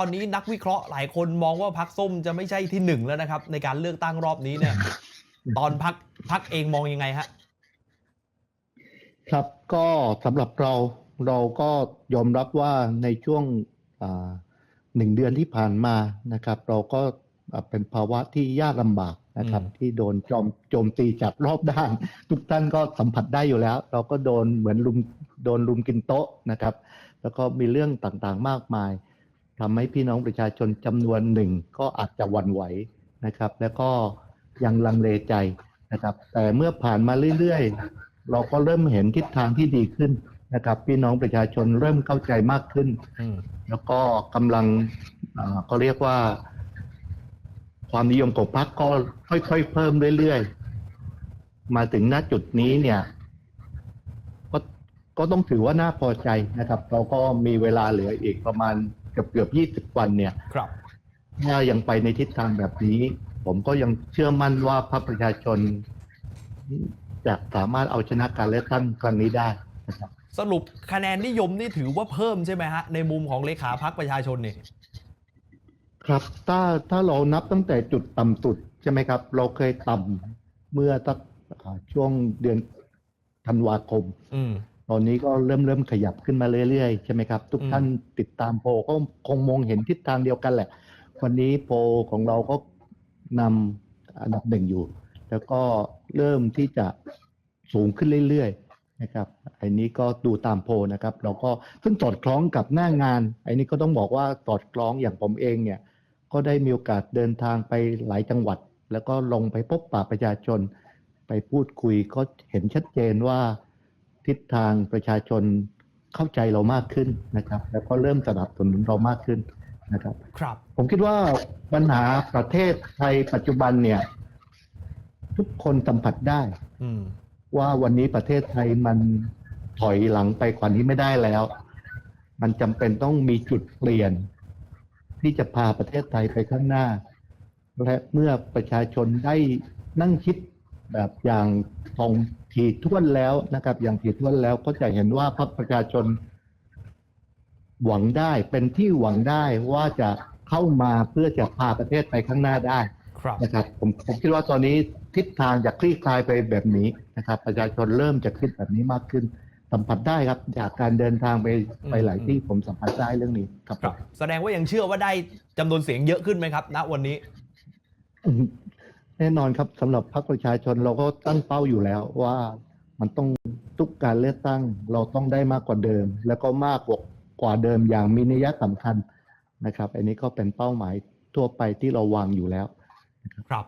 ตอนนี้นักวิเคราะห์หลายคนมองว่าพักส้มจะไม่ใช่ที่หนึ่งแล้วนะครับ ในการเลือกตั้งรอบนี้เนี่ย ตอนพักพักเองมองยังไงฮะครับก็สำหรับเราเราก็ยอมรับว่าในช่วงอ่าหนึ่งเดือนที่ผ่านมานะครับ เราก็อ่าเป็นภาวะที่ยากลำบากนะครับอืมที่โดนโจมโจมตีจากรอบด้าน ทุกท่านก็สัมผัสได้อยู่แล้ว เราก็โดนเหมือนลุมโดนลุมกินโต๊ะนะครับ แล้วก็มีเรื่องต่างๆมากมาย ทำให้พี่น้องประชาชนจำนวนหนึ่งก็อาจจะหวั่นไหวนะครับ แล้วก็ยังลังเลใจนะครับ แต่เมื่อผ่านมาเรื่อยๆ เราก็เริ่มเห็นทิศทางที่ดีขึ้นนะครับ พี่น้องประชาชนเริ่มเข้าใจมากขึ้นอืมแล้วก็กำลังอ่าก็เรียกว่า ความนิยมของพรรคก็ค่อยๆเพิ่มเรื่อยๆ มาถึงณจุดนี้เนี่ยก็ก็ต้องถือว่าน่าพอใจนะครับ เราก็มีเวลาเหลืออีกประมาณเกือบเกือบยี่สิบวันเนี่ยครับถ้ายังไปในทิศทางแบบนี้ ผมก็ยังเชื่อมั่นว่าพรรคประชาชนจะสามารถเอาชนะการเลือกตั้งครั้งนี้ได้นะครับสรุปคะแนนนิยมนี่ถือว่าเพิ่มใช่ไหมฮะในมุมของเลขาพักประชาชนนี่ครับ ถ้าถ้าเรานับตั้งแต่จุดต่ำสุดใช่ไหมครับ เราเคยต่ำเมื่อตักอ่าช่วงเดือนธันวาคมอืม ตอนนี้ก็เริ่มเริ่มขยับขึ้นมาเรื่อยๆใช่ไหมครับ ทุกท่านติดตามโพลก็คงมองเห็นทิศทางเดียวกันแหละ วันนี้โพลของเราก็นำอันดับหนึ่งอยู่ แล้วก็เริ่มที่จะสูงขึ้นเรื่อยๆนะครับไอ้นี้ก็ดูตามโพลนะครับ เราก็ซึ่งสอดคล้องกับหน้างานไอ้นี้ก็ต้องบอกว่าสอดคล้องอย่างผมเองเนี่ยก็ได้มีโอกาสเดินทางไปหลายจังหวัด แล้วก็ลงไปพบปะประชาชน ไปพูดคุยก็เห็นชัดเจนว่า ทิศทางประชาชนเข้าใจเรามากขึ้นนะครับ แล้วก็เริ่มสนับสนุนเรามากขึ้นนะครับครับ ผมคิดว่าปัญหาประเทศไทยปัจจุบันเนี่ย ทุกคนสัมผัสได้อืมว่าวันนี้ประเทศไทยมันถอยหลังไปกว่านี้ไม่ได้แล้ว มันจำเป็นต้องมีจุดเปลี่ยน ที่จะพาประเทศไทยไปข้างหน้า และเมื่อประชาชนได้นั่งคิด แบบอย่างตรงทีท่วนแล้วนะครับ อย่างทีท่วนแล้วก็จะเห็นว่าพรรคประชาชน หวังได้เป็นที่หวังได้ว่าจะเข้ามาเพื่อจะพาประเทศไปข้างหน้าได้ครับนะครับ ผมผมคิดว่าตอนนี้ทิศทางจะคลี่คลายไปแบบนี้นะครับ ประชาชนเริ่มจะคิดแบบนี้มากขึ้นสัมผัสได้ครับ จากการเดินทางไปไปหลายที่ผมสัมผัสได้เรื่องนี้ครับครับแสดงว่ายังเชื่อว่าได้จำนวนเสียงเยอะขึ้นไหมครับณวันนี้อืม แน่นอนครับสำหรับพรรคประชาชนเราก็ตั้งเป้าอยู่แล้วว่ามันต้องทุกการเลือกตั้งเราต้องได้มากกว่าเดิม แล้วก็มากกว่ากว่าเดิมอย่างมีนัยสำคัญนะครับ อันนี้ก็เป็นเป้าหมายทั่วไปที่เราวางอยู่แล้วครับ